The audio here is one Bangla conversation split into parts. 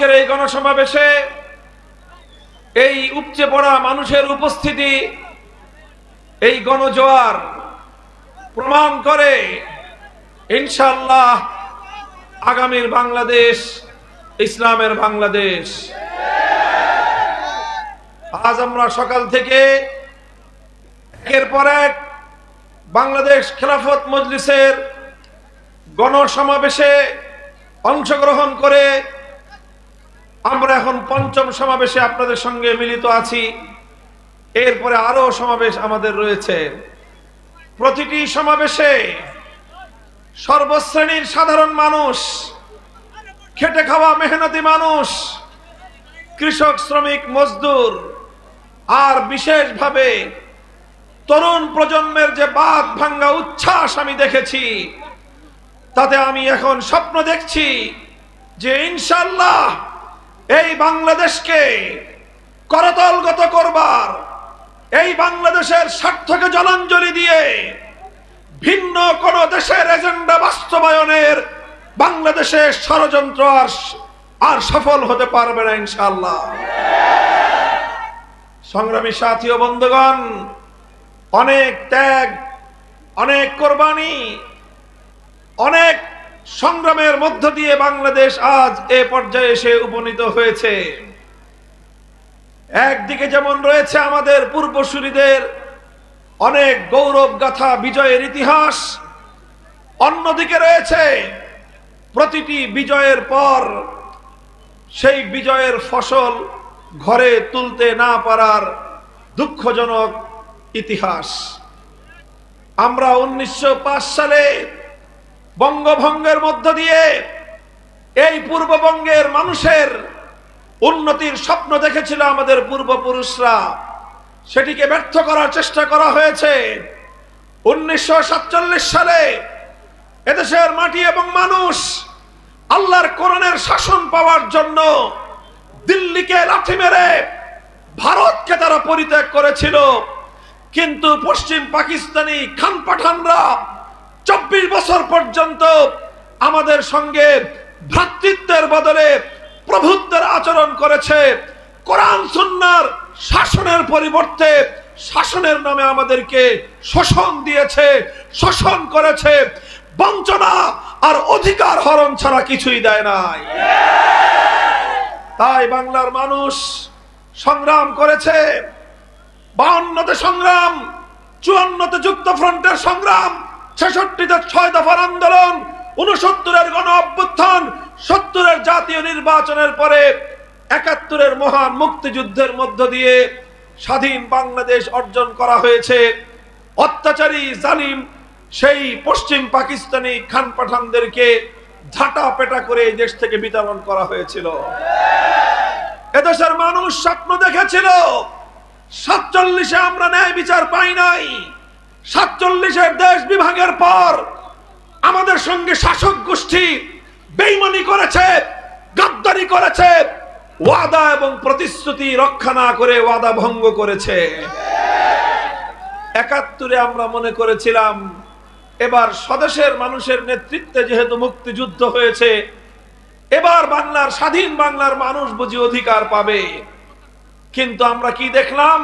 আজকের এই গণসমাবেশে এই উপচে পড়া মানুষের উপস্থিতি, এই গণজোয়ার প্রমাণ করে ইনশাল্লাহ আগামীর বাংলাদেশ, ইসলামের বাংলাদেশ। আজ আমরা সকাল থেকে একের পর এক বাংলাদেশ খেলাফত মজলিসের গণসমাবেশে অংশগ্রহণ করে আমরা এখন পঞ্চম সমাবেশে আপনাদের সঙ্গে মিলিত আছি। এরপরে আরও সমাবেশ আমাদের রয়েছে। প্রতিটি সমাবেশে সর্বশ্রেণীর সাধারণ মানুষ, খেটে খাওয়া মেহনতি মানুষ, কৃষক, শ্রমিক, মজদুর, আর বিশেষভাবে তরুণ প্রজন্মের যে বাদ ভাঙ্গা উচ্ছ্বাস আমি দেখেছি, তাতে আমি এখন স্বপ্ন দেখছি যে ইনশাল্লাহ এই বাংলাদেশকে করতলগত করবার, এই বাংলাদেশের স্বার্থকে জলাঞ্জলি দিয়ে ভিন্ন কোন দেশের এজেন্ডা বাস্তবায়নের বাংলাদেশের ষড়যন্ত্র আর আর সফল হতে পারবে না ইনশাল্লাহ সংগ্রামী সাথী ও বন্ধুগণ, অনেক ত্যাগ, অনেক কোরবানি, অনেক সংগ্রামের মধ্য দিয়ে বাংলাদেশ আজ এ পর্যায়ে এসে উপনীত হয়েছে। একদিকে যেমন রয়েছে আমাদের পূর্বসূরিদের অনেক গৌরব গাথা বিজয়ের ইতিহাস, অন্যদিকে রয়েছে প্রতিটি বিজয়ের পর সেই বিজয়ের ফসল ঘরে তুলতে না পারার দুঃখজনক ইতিহাস। আমরা উনিশশো পাঁচ সালে বঙ্গভঙ্গের মধ্য দিয়ে এই পূর্ববঙ্গের মানুষের উন্নতির স্বপ্ন দেখেছিল আমাদের পূর্বপুরুষরা। সেটিকে ব্যর্থ করার চেষ্টা করা হয়েছে। উনিশশো সাতচল্লিশ সালে এদেশের মাটি এবং মানুষ আল্লাহর কোরআনের শাসন পাওয়ার জন্য দিল্লিকে লাঠি মেরে ভারতকে তারা পরিত্যাগ করেছিল। কিন্তু পশ্চিম পাকিস্তানি খান পাঠানরা চব্বিশ বছর পর্যন্ত আমাদের সঙ্গে ভ্রাতৃত্বের বদলে প্রভুত্বের আচরণ করেছে। কোরআন, সুন্নার শাসনের পরিবর্তে শাসনের নামে আমাদেরকে শোষণ দিয়েছে, শোষণ করেছে। বঞ্চনা আর অধিকার হরণ ছাড়া কিছুই দেয় নাই। তাই বাংলার মানুষ সংগ্রাম করেছে। বাউন্নতে সংগ্রাম, চুয়ান্নতে যুক্ত ফ্রন্টের সংগ্রাম ছেষট্টিতে ছয় দফার আন্দোলন উনসত্তরের গণ অভ্যুত্থান, সত্তরের জাতীয় নির্বাচনের পরে একাত্তরের মহান মুক্তিযুদ্ধের মধ্য দিয়ে স্বাধীন বাংলাদেশ অর্জন করা হয়েছে। অত্যাচারী, জালিম, সেই পশ্চিম পাকিস্তানি খান পাঠানদেরকে ঝাঁটা পেটা করে এই দেশ থেকে বিতরণ করা হয়েছিল। এদেশের মানুষ স্বপ্ন দেখেছিল, সাতচল্লিশে আমরা ন্যায় বিচার পাই নাই। সাতচল্লিশের দেশ বিভাগের পর আমাদের সঙ্গে শাসক গোষ্ঠী বেইমানি করেছে, গাদ্দারি করেছে, ওয়াদা এবং প্রতিশ্রুতি রক্ষা না করে ওয়াদা ভঙ্গ করেছে। একাত্তরে আমরা মনে করেছিলাম, এবার স্বদেশের মানুষের নেতৃত্বে যেহেতু মুক্তিযুদ্ধ হয়েছে, এবার বাংলার স্বাধীন বাংলার মানুষ বুঝি অধিকার পাবে। কিন্তু আমরা কি দেখলাম?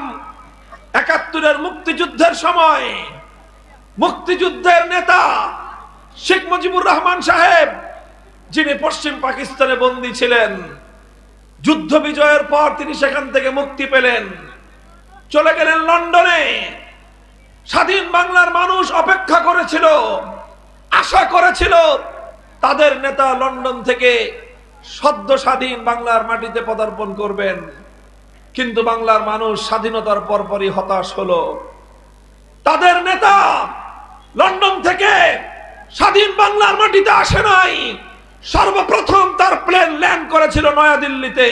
একাত্তরের মুক্তিযুদ্ধের সময় মুক্তিযুদ্ধের নেতা শেখ মুজিবুর রহমান সাহেব, যিনি পশ্চিম পাকিস্তানে বন্দী ছিলেন, যুদ্ধ বিজয়ের পর তিনি সেখান থেকে মুক্তি পেলেন। চলে গেলেন লন্ডনে। স্বাধীন বাংলার মানুষ অপেক্ষা করেছিল, আশা করেছিল, তাদের নেতা লন্ডন থেকে সদ্য স্বাধীন বাংলার মাটিতে পদার্পণ করবেন। কিন্তু বাংলার মানুষ স্বাধীনতার পরপরই হতাশ হলো। তাদের নেতা লন্ডন থেকে স্বাধীন বাংলার মাটিতে আসে নাই। সর্বপ্রথম তার প্লেন ল্যান্ড করেছিল নয়াদিল্লিতে।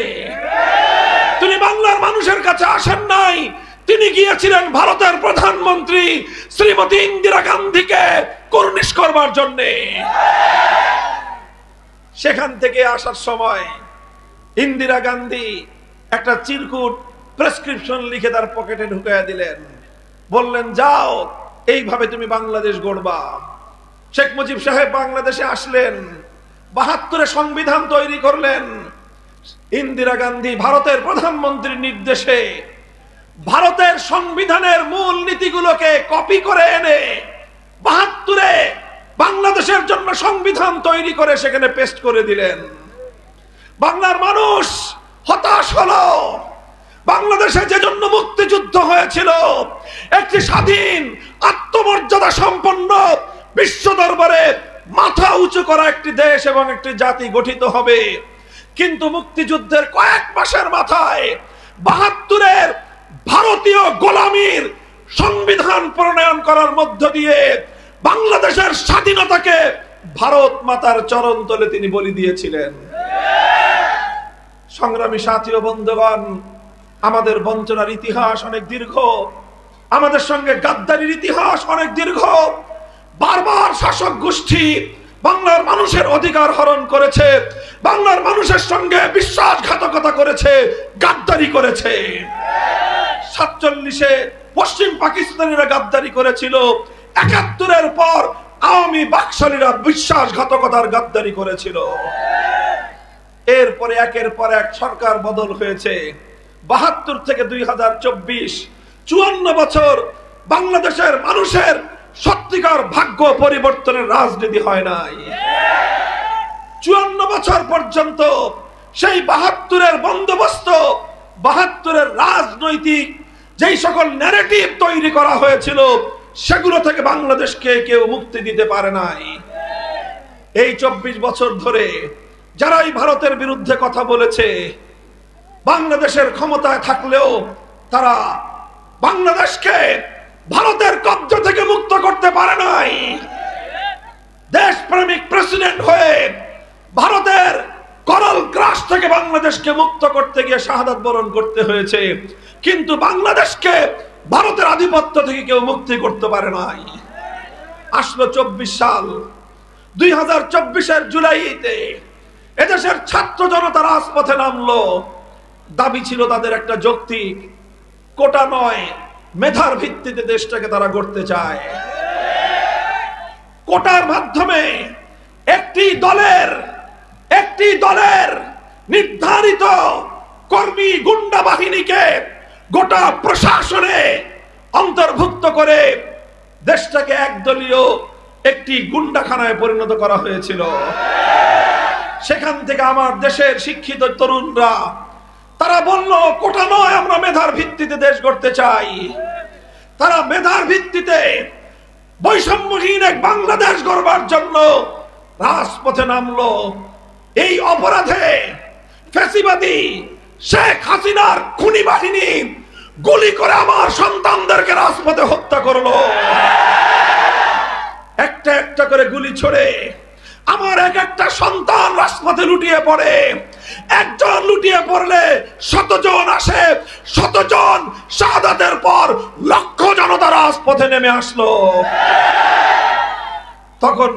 তিনি বাংলার মানুষের কাছে আসেন নাই। তিনি গিয়েছিলেন ভারতের প্রধানমন্ত্রী শ্রীমতী ইন্দিরা গান্ধীকে কর্নিশ করবার জন্যে। সেখান থেকে আসার সময় ইন্দিরা গান্ধী একটা চিরকুট প্রেসক্রিপশন লিখে তার পকেটে ঢুকাইয়া দিলেন। বললেন, যাও, এইভাবে তুমি বাংলাদেশ গড়বা। শেখ মুজিব সাহেব বাংলাদেশে আসলেন, বাহাত্তরে সংবিধান তৈরি করলেন। ইন্দিরা গান্ধী ভারতের প্রধানমন্ত্রীর নির্দেশে ভারতের সংবিধানের মূল নীতিগুলোকে কপি করে এনে বাহাত্তরে বাংলাদেশের জন্য সংবিধান তৈরি করে সেখানে পেস্ট করে দিলেন। বাংলার মানুষ হতাশ হলো। বাংলাদেশে যে জন্য মুক্তিযুদ্ধ হয়েছিল, একটি স্বাধীন, আত্মমর্যাদা সম্পন্ন বিশ্ব দরবারে মাথা উঁচু করা একটি দেশ এবং একটি জাতি গঠিত হবে। কিন্তু মুক্তিযুদ্ধের কয়েক মাসের মাথায় বাহাত্তরের ভারতীয় গোলামীর সংবিধান প্রণয়ন করার মধ্য দিয়ে বাংলাদেশের স্বাধীনতাকে ভারত মাতার চরণ তলে তিনি বলি দিয়েছিলেন। সংগ্রামী সাথী ও বন্ধুগণ, আমাদের বঞ্চনার ইতিহাস অনেক দীর্ঘ, আমাদের সঙ্গে গাদ্দারির ইতিহাস অনেক দীর্ঘ। বারবার শাসক গোষ্ঠী বাংলার মানুষের অধিকার হরণ করেছে, বাংলার মানুষের সঙ্গে বিশ্বাসঘাতকতা করেছে, গাদ্দারি করেছে। সাতচল্লিশে পশ্চিম পাকিস্তানিরা গাদ্দারি করেছিল, একাত্তরের পর আওয়ামী বাকশালীরা বিশ্বাসঘাতকতার গাদ্দারি করেছিল। এরপরে একের পর এক সরকার বদল হয়েছে। বাহাত্তর থেকে দুই হাজার চব্বিশ, চুয়ান্ন বছর বাংলাদেশের মানুষের সত্যিকার ভাগ্য পরিবর্তনের রাজনীতি হয় নাই। চুয়ান্ন বছর পর্যন্ত সেই বাহাত্তরের বন্দোবস্ত, বাহাত্তরের রাজনৈতিক যেই সকল ন্যারেটিভ তৈরি করা হয়েছিল, সেগুলো থেকে বাংলাদেশকে কেউ মুক্তি দিতে পারে নাই। এই চব্বিশ বছর ধরে যারাই ভারতের বিরুদ্ধে কথা বলেছে, বাংলাদেশের ক্ষমতায় থাকলেও তারা বাংলাদেশকে ভারতের কব্জা থেকে মুক্ত করতে পারে নাই। দেশপ্রেমিক প্রেসিডেন্ট হয়ে ভারতের করল গ্রাস থেকে বাংলাদেশকে মুক্ত করতে গিয়ে শাহাদাত বরণ করতে হয়েছে, কিন্তু বাংলাদেশকে ভারতের আধিপত্য থেকে কেউ মুক্তি করতে পারে নাই। আসলো চব্বিশ সাল। দুই হাজার চব্বিশের জুলাইতে এদেশের ছাত্র জনতা রাজপথে নামলো। দাবি ছিল তাদের একটা যৌক্তিক কোটা নয়, মেধার ভিত্তিতে দেশটাকে তারা গড়তে চায়। কোটার মাধ্যমে একটি দলের একটি দলের নির্ধারিত কর্মী গুন্ডা বাহিনীকে গোটা প্রশাসনে অন্তর্ভুক্ত করে দেশটাকে একদলীয় একটি গুন্ডাখানায় পরিণত করা হয়েছিল। সেখান থেকে আমার দেশের শিক্ষিত তরুণরা, তারা বলল, কোটা নয়, আমরা মেধার ভিত্তিতে দেশ গড়তে চাই। তারা মেধার ভিত্তিতে বৈষম্যহীন এক বাংলাদেশ গড়বার জন্য রাজপথে নামলো। এই অপরাধে ফেসিবাদী শেখ হাসিনার খুনি বাহিনী গুলি করে আমার সন্তানদেরকে রাজপথে হত্যা করল। একটা একটা করে গুলি ছড়ে আমার এক একটা সন্তান রাজপথে লুটিয়ে পড়ে। একজন লুটিয়ে পড়লে শতজন আসে, শতজন শাহাদাতের পর লক্ষ জনতা রাজপথে নেমে আসলো। তখন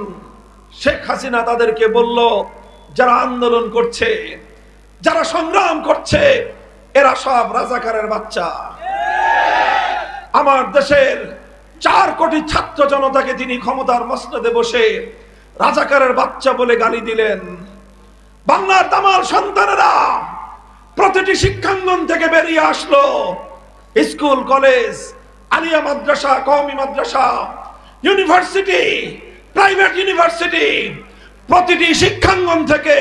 শেখ হাসিনা তাদেরকে বলল, যারা আন্দোলন করছে, যারা সংগ্রাম করছে, এরা সব রাজাকারের বাচ্চা। আমার দেশের চার কোটি ছাত্র জনতাকে তিনি ক্ষমতার মসনদে বসে রাজাকারের বাচ্চা বলে গালি দিলেন। বাংলার তামার সন্তানেরা প্রতিটি শিক্ষাঙ্গন থেকে বেরিয়ে আসলো। স্কুল, কলেজ, আলিয়া মাদ্রাসা, কওমি মাদ্রাসা, ইউনিভার্সিটি, প্রাইভেট ইউনিভার্সিটি, প্রতিটি শিক্ষাঙ্গন থেকে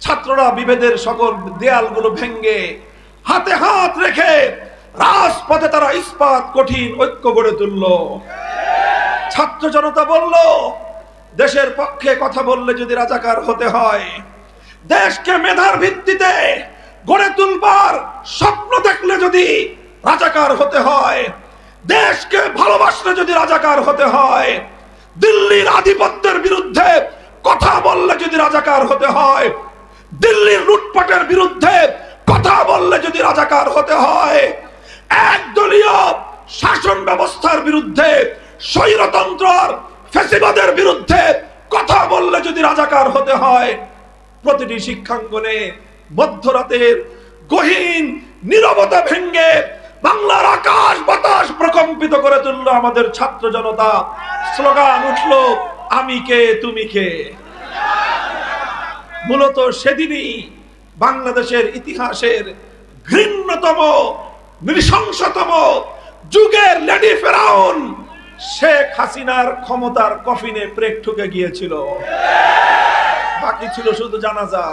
ছাত্ররা বিভেদের সকল দেয়ালগুলো ভেঙ্গে হাতে হাত রেখে রাজপথে তারা ইস্পাত কঠিন ঐক্য গড়ে তুলল। ছাত্র জনতা বলল দেশের পক্ষে কথা বললে যদি রাজাকার হতে হয়, দেশকে মেধার ভিত্তিতে গড়ে তুলবার স্বপ্ন দেখলে যদি রাজাকার হতে হয়, দেশকে ভালোবাসলে যদি রাজাকার হতে হয়, দিল্লির আধিপত্যের বিরুদ্ধে কথা বললে যদি রাজাকার হতে হয়, দিল্লির লুটপাটের বিরুদ্ধে কথা বললে যদি রাজাকার হতে হয়, একদলীয় শাসন ব্যবস্থার বিরুদ্ধে স্বৈরতন্ত্রর ফেসিবাদের বিরুদ্ধে কথা বললে যদি রাজাকার হতে হয়, প্রতিটি শিক্ষাঙ্গনে মধ্যরাতের গহীন নীরবতা ভেঙ্গে বাংলার আকাশ বাতাস প্রকম্পিত করে তুললো আমাদের ছাত্র জনতা। স্লোগান উঠল, আমি কে, তুমি কে? মূলত সেদিনই বাংলাদেশের ইতিহাসের ঘৃণ্যতম, নৃশংসতম যুগের লেডি ফেরাউন শেখ হাসিনার ক্ষমতার কফিনে প্রেক ঠুকে গিয়েছিল। বাকি ছিল শুধু জানাজা।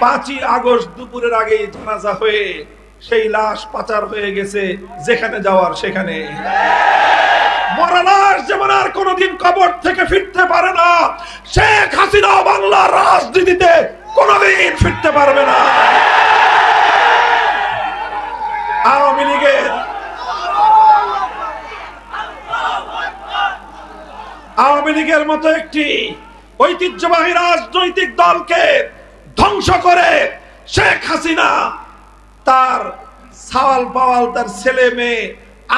পাঁচই আগস্ট দুপুরের আগেই জানাজা হয়ে সেই লাশ পাচার হয়ে গেছে যেখানে যাওয়ার সেখানে। যেমন আর কোনোদিন কবর থেকে ফিরতে পারে না, শেখ হাসিনা বাংলার রাজনীতিতে কোনোদিন ফিরতে পারবে না। আওয়ামী লীগের আওয়ামী লীগের মতো একটি ঐতিহ্যবাহী রাজনৈতিক দলকে ধ্বংস করে শেখ হাসিনা তার সাওয়াল পাওয়াল, তার ছেলে মেয়ে,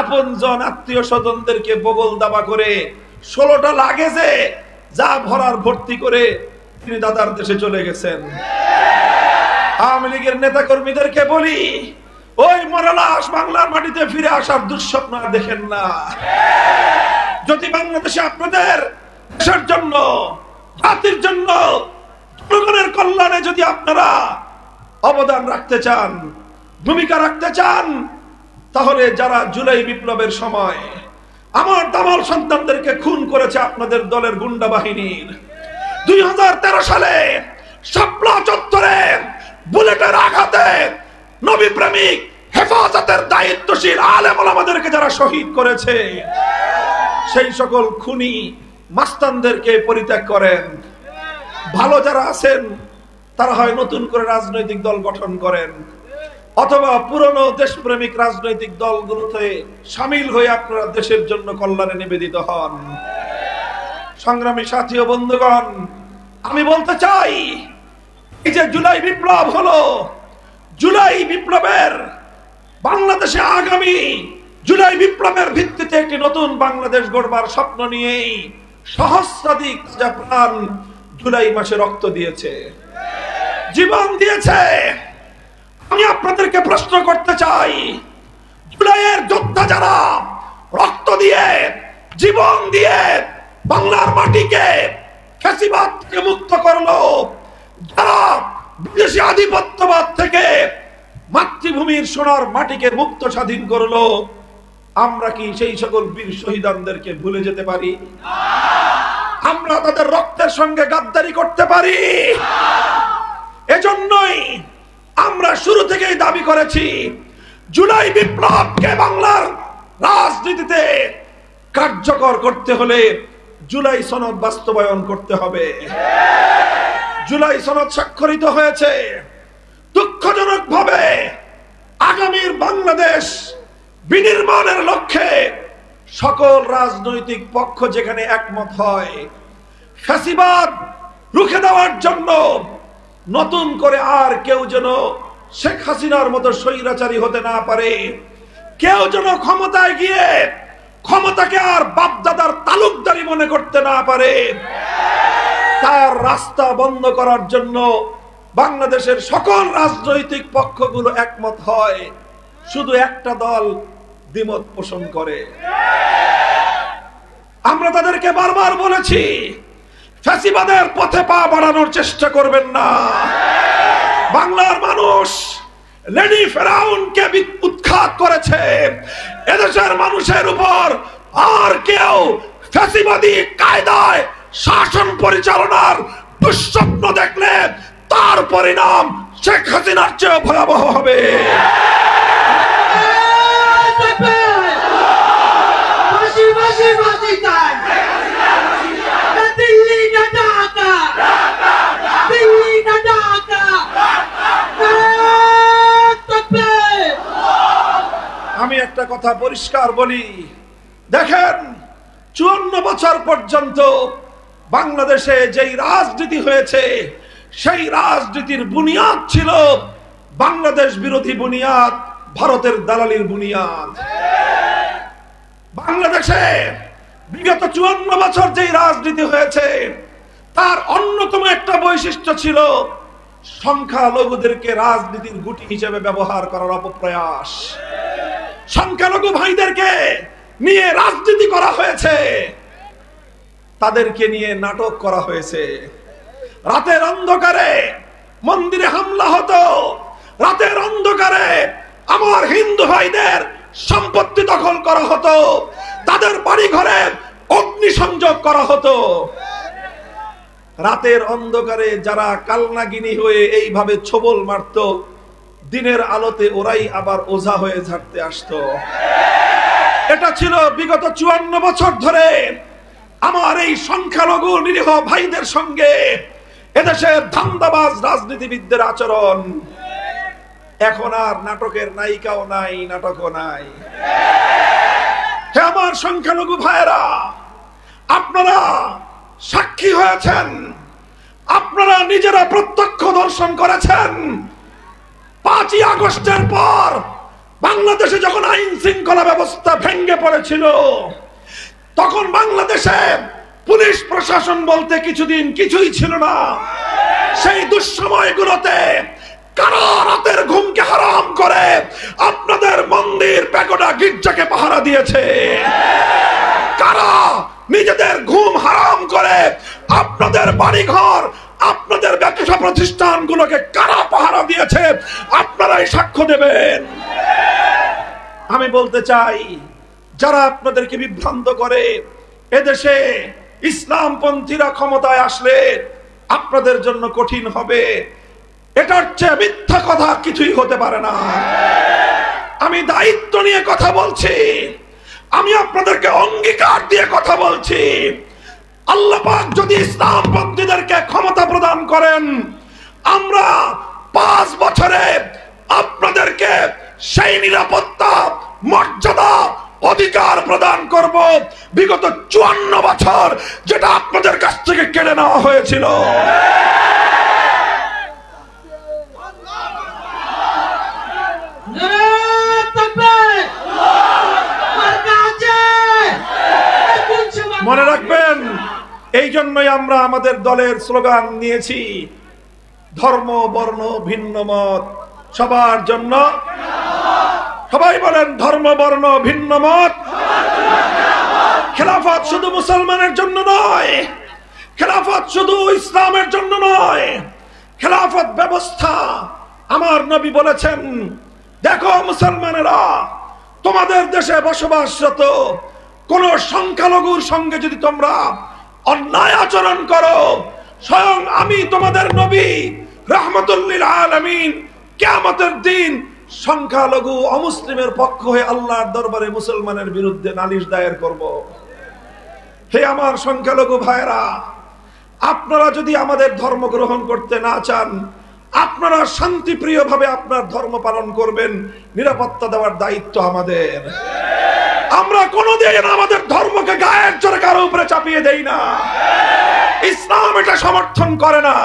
আপনজন আত্মীয় স্বজনদেরকে বগল দাবা করে ষোলোটা লাগেজে যা ভরার ভর্তি করে তিনি দাদার দেশে চলে গেছেন। আওয়ামী লীগের নেতা কর্মীদেরকে বলি, ওই মরালাস বাংলার মাটিতে ফিরে আসার দুঃস্বপ্ন দেখেন না। যদি বাংলাদেশে আপনাদের দেশের জন্য, জাতির জন্য জনগণের কল্যাণে যদি আপনারা অবদান রাখতে চান, ভূমিকা রাখতে চান, তাহলে যারা জুলাই বিপ্লবের সময় আমার দামাল সন্তানদেরকে খুন করেছে আপনাদের দলের গুন্ডা বাহিনীর, দুই হাজার তেরো সালে শাপলা চত্বরে বুলেটের আঘাতে নবী প্রেমিক হেফাজতের দায়িত্বশীল আলেম আমাদেরকে যারা শহীদ করেছে সেই সকল খুনি মাস্তানদেরকে পরিত্যাগ করেন। ভালো যারা আছেন, তারা হয় নতুন করে রাজনৈতিক দল গঠন করেন। অথবা পুরনো দেশপ্রেমিক রাজনৈতিক দলগুলোতে সামিল হয়ে আপনারা দেশের জন্য কল্যাণে নিবেদিত হন। সংগ্রামী সাথী ও বন্ধুগণ, আমি বলতে চাই, এই যে জুলাই বিপ্লব হলো, জুলাই বিপ্লবের বাংলাদেশে আগামী জুলাই বিপ্লবের ভিত্তিতে একটি নতুন বাংলাদেশ গড়বার স্বপ্ন নিয়েই সহস্রাধিক প্রাণ জুলাই মাসে রক্ত দিয়েছে। জীবন দিয়েছে। আমি আপনাদেরকে প্রশ্ন করতে চাই, জুলাইয়ের যোদ্ধা যারা রক্ত দিয়ে, জীবন দিয়ে বাংলার মাটিকে ফ্যাসিবাদ থেকে মুক্ত করল, যারা বিদেশি আধিপত্যবাদ থেকে মাতৃভূমির সোনার মাটিকে মুক্ত স্বাধীন করল আমরা কি সেই সকল বীর শহীদানদেরকে ভুলে যেতে পারি? আমরা তাদের রক্তের সঙ্গে গাদ্দারি করতে পারি। এজন্যই আমরা শুরু থেকেই দাবি করেছি, জুলাই বিপ্লবকে বাংলার রাজনীতিতে কার্যকর করতে হলে জুলাই সনদ বাস্তবায়ন করতে হবে। জুলাই সনদ স্বাক্ষরিত হয়েছে। দুঃখজনক ভাবে আগামীর বাংলাদেশ বিনির্মাণের লক্ষ্যে সকল রাজনৈতিক পক্ষ যেখানে একমত হয়, ফ্যাসিবাদ রুখে দেওয়ার জন্য নতুন করে আর কেউ যেন শেখ হাসিনার মতো স্বৈরাচারী হতে না পারে, কেউ যেন ক্ষমতায় গিয়ে ক্ষমতাকে আর বাপদাদার তালুকদারি মনে করতে না পারে, তার রাস্তা বন্ধ করার জন্য বাংলাদেশের সকল রাজনৈতিক পক্ষগুলো একমত হয়, শুধু একটা দল দ্বিমত পোষণ করে। আমরা তাদেরকে বারবার বলেছি, ফ্যাসিবাদের পথে পা বাড়ানোর চেষ্টা করবেন না। বাংলার মানুষ লেডি ফেরাউনকে উৎখাত করেছে। এদেশের মানুষের উপর আর কেউ ফ্যাসিবাদী কায়দায় শাসন পরিচালনার দুঃস্বপ্ন দেখলে তার পরিণাম শেখ হাসিনার চেয়ে ভয়াবহ হবে। আমি একটা কথা পরিষ্কার বলি। দেখেন, চুয়ান্ন বছর পর্যন্ত বাংলাদেশে যেই রাজনীতি হয়েছে, সেই রাজনীতির বুনিয়াদ ছিল বাংলাদেশ বিরোধী বুনিয়াদ, ভারতের দালালির বুনিয়াদ। বাংলাদেশে বিগত চুয়ান্ন বছর যেই রাজনীতি হয়েছে, তার অন্যতম একটা বৈশিষ্ট্য ছিল সংখ্যালঘুদেরকে রাজনীতির গুটি হিসেবে ব্যবহার করার অপপ্রয়াস। সংখ্যালঘু ভাইদেরকে নিয়ে রাজনীতি করা হয়েছে। তাদেরকে নিয়ে নাটক করা হয়েছে। রাতের অন্ধকারে মন্দিরে হামলা হতো। রাতের অন্ধকারে আমার হিন্দু ভাইদের সম্পত্তি দখল করা হতো। তাদের বাড়ি ঘরে অগ্নি সংযোগ করা হতো। রাতের অন্ধকারে যারা কালনাগিনী হয়ে এইভাবে ছবল মারতো, দিনের আলোতে ওরাই আবার ওঝা হয়ে ঝাড়তে আসতো। এটা ছিল বিগত চুয়ান্ন বছর ধরে আমার এই সংখ্যালঘু নিরীহ ভাইদের সঙ্গে এদেশের ধান্দাবাজ রাজনীতিবিদদের আচরণ। এখন আর নাটকের নায়িকাও নাই, নাটকও নাই। আমার সংখ্যালঘু ভাইয়েরা, আপনারা সাক্ষী হয়েছেন, আপনারা নিজেরা প্রত্যক্ষ দর্শন করেছেন। পাঁচই আগস্টের পর বাংলাদেশে যখন আইন শৃঙ্খলা ব্যবস্থা ভেঙ্গে পড়েছিল, তখন বাংলাদেশে পুলিশ প্রশাসন বলতে কিছুদিন কিছুই ছিল না। সেই দুঃসময়গুলোতে কারা রাতের ঘুমকে হারাম করে আপনাদের প্যাকোটা গির্জাকে পাহারা দিয়েছে। কারা নিজেদের ঘুম হারাম করে আপনাদের বাড়িঘর, আপনাদের ব্যবসা প্রতিষ্ঠানগুলোকে কারা পাহারা দিয়েছে, আপনারাই সাক্ষ্য দেবেন। আমি বলতে চাই, যারা আপনাদেরকে বিভ্রান্ত করে, এদেশে ইসলামপন্থীরা ক্ষমতায় আসলে আপনাদের জন্য কঠিন হবে। এটার চেয়ে মিথ্যা কথা কিছুই হতে পারে না। আমি দায়িত্ব নিয়ে কথা বলছি। আমি আপনাদেরকে অঙ্গীকার দিয়ে কথা বলছি। আল্লাহ পাক যদি ইসলামপন্থীদেরকে ক্ষমতা প্রদান করেন, আমরা পাঁচ বছরে আপনাদেরকে সেই নিরাপত্তা, মর্যাদা, অধিকার প্রদান করব। বিগত চুয়ান্ন বছর যেটা আপনাদের কাছ থেকে কেড়ে নেওয়া হয়েছিল। মনে রাখবেন, এই জন্যই আমরা আমাদের দলের স্লোগান নিয়েছি, ধর্ম, বর্ণ, ভিন্ন মত, সবার জন্য। সবাই বলেন, ধর্ম, বর্ণ, ভিন্ন মত। খেলাফত শুধু মুসলমানের জন্য নয়, খেলাফত শুধু ইসলামের জন্য নয়, খেলাফত ব্যবস্থা আমার নবী বলেছেন, দেখো মুসলমানেরা, তোমাদের দেশে বসবাসরত কোন সংখ্যালঘুর সঙ্গে যদি তোমরা অন্যায় আচরণ করো, স্বয়ং আমি তোমাদের নবী রহমতুল্লিল আলমিন, কেয়ামতের দিন সংখ্যালঘু অমুসলিমের পক্ষ হয়ে আল্লাহর দরবারে মুসলমানের বিরুদ্ধে নালিশ দায়ের করব। হে আমার সংখ্যালঘু ভাইরা আপনারা যদি আমাদের ধর্ম গ্রহণ করতে না চান, আপনারা শান্তিপ্রিয় ভাবে আপনার ধর্ম পালন করবেন, নিরাপত্তা দেওয়ার দায়িত্ব আমাদের। আমরা কোনোদিন আমাদের ধর্মকে গায়ের জোরে কারও উপরে চাপিয়ে দেই না। ইসলাম এটা সমর্থন করে না।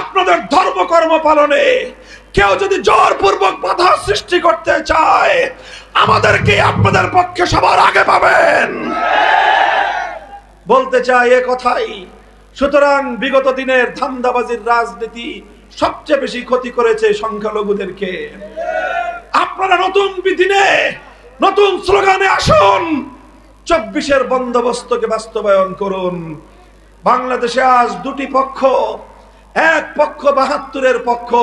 আপনাদের ধর্মকর্ম পালনে কেউ যদি জোরপূর্বক বাধা সৃষ্টি করতে চায়, আমাদেরকে আপনাদের পক্ষে সবার আগে পাবেন। বলতে চাই এ কথাই, সুতরাং বিগত দিনের ধান্দাবাজির রাজনীতি সবচেয়ে বেশি ক্ষতি করেছে সংখ্যালঘুদেরকে। আপনারা নতুন দিনে নতুন স্লোগানে আসুন। চব্বিশের বন্দোবস্তকে বাস্তবায়ন করুন। বাংলাদেশে আজ দুটি পক্ষ, এক পক্ষ বাহাত্তরের পক্ষ,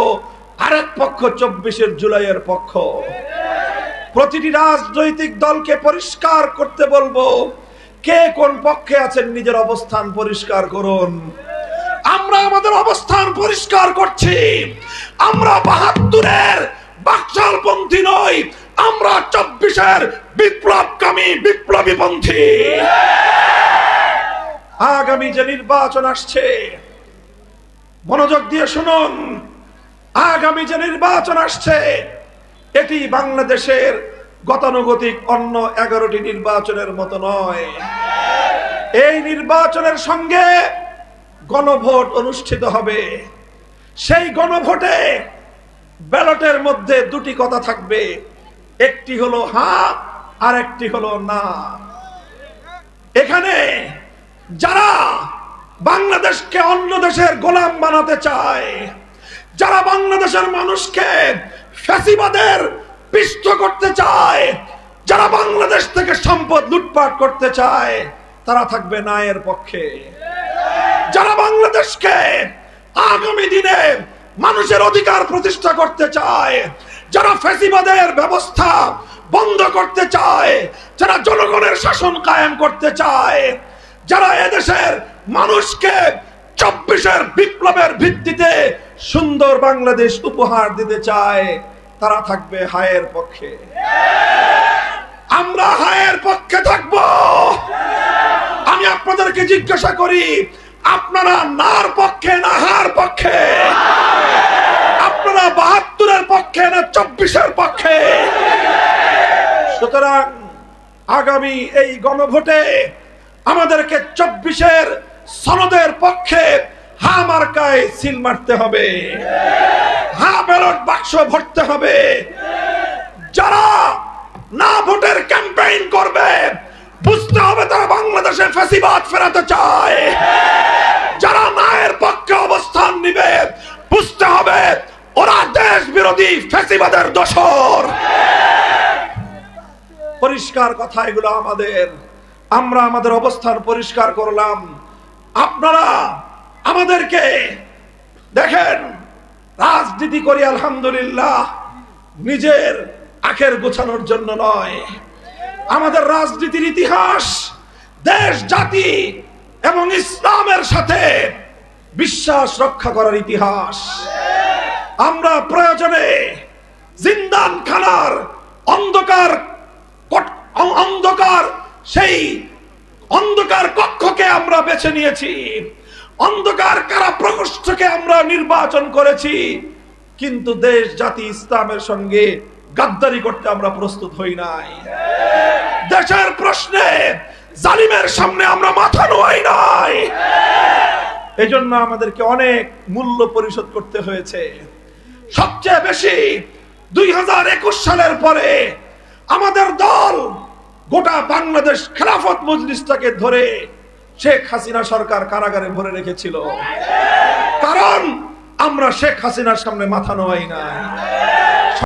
আরেক পক্ষ চব্বিশের জুলাইয়ের পক্ষ। প্রতিটি রাজনৈতিক দলকে পরিষ্কার করতে বলব, কে কোন পক্ষে আছেন নিজের অবস্থান পরিষ্কার করুন। আমরা আমাদের অবস্থান পরিষ্কার করছি। আমরা বাহাত্তরের বাকশালপন্থী নই আমরা চব্বিশের বিপ্লবকামী বিপ্লবী পন্থী। আগামী যে নির্বাচন আসছে, মনোযোগ দিয়ে শুনুন। আগামী যে নির্বাচন আসছে, এটি বাংলাদেশের গতানুগতিক অন্য এগারোটি নির্বাচনের মতো নয়। এই নির্বাচনের সঙ্গে গণভোট অনুষ্ঠিত হবে। সেই গণভোটে ব্যালটের মধ্যে দুটি কথা থাকবে। একটি হলো হ্যাঁ আর একটি হলো না এখানে যারা বাংলাদেশকে অন্য দেশের গোলাম বানাতে চায়, যারা বাংলাদেশের মানুষকে ফ্যাসিবাদের পিষ্ট করতে চায়, যারা বাংলাদেশ থেকে সম্পদ লুটপাট করতে চায়, তারা থাকবে নায়ের পক্ষে। যারা বাংলাদেশকে আগামী দিনে মানুষের অধিকার প্রতিষ্ঠা করতে চায় যারা ফেসিবাদের ব্যবস্থা বন্ধ করতে চায়, যারা জনগণের শাসন কায়েম করতে চায়, যারা এদেশের মানুষকে চব্বিশের বিপ্লবের ভিত্তিতে সুন্দর বাংলাদেশ উপহার দিতে চায়, তারা থাকবে হায়ের পক্ষে। আমরা হায়ের পক্ষে থাকব। আমি আপনাদেরকে জিজ্ঞাসা করি, আপনারা নার পক্ষে না হার পক্ষে? আপনারা বাহাত্তরের পক্ষে না চব্বিশের পক্ষে? সুতরাং আগামী এই গণভোটে আমাদেরকে চব্বিশের সনদের পক্ষে হা মার্কায় সিল মারতে হবে। হা ব্যালট বাক্স ভরতে হবে। যারা না ভোটের ক্যাম্পেইন করবে, বুঝতে হবে তারা বাংলাদেশে ফ্যাসিবাদ ফেরাতে চায়। যারা নায়ের পক্ষে অবস্থান নিবে, বুঝতে হবে ওরা দেশ বিরোধী ফ্যাসিবাদের দোসর পরিষ্কার কথা এগুলো আমাদের। আমরা আমাদের অবস্থান পরিষ্কার করলাম। আপনারা আমাদেরকে দেখেন, রাজনীতি করি আলহামদুলিল্লাহ, নিজের আখের গোছানোর জন্য নয়। আমাদের রাজনীতির ইতিহাস দেশ, জাতি এবং ইসলামের সাথে বিশ্বাস রক্ষা করার ইতিহাস। আমরা প্রয়োজনে জিন্দান খানার অন্ধকার অন্ধকার সেই অন্ধকার কক্ষকে আমরা বেছে নিয়েছি। অন্ধকার কারা প্রকোষ্ঠকে আমরা নির্বাচন করেছি। কিন্তু দেশ, জাতি, ইসলামের সঙ্গে গাদ্দারি করতে আমরা প্রস্তুত হই নাই। দেশের প্রশ্নে, জালিমের সামনে আমরা মাথা নোয়াই নাই। এই জন্য আমাদেরকে অনেক মূল্য পরিশোধ করতে হয়েছে। সবচেয়ে বেশি দুই হাজার একুশ সালের পরে আমাদের দল গোটা বাংলাদেশ খেলাফত মজলিসটাকে ধরে শেখ হাসিনা সরকার কারাগারে ভরে রেখেছিল। কারণ আমরা শেখ হাসিনার সামনে মাথা নোয়াই নাই।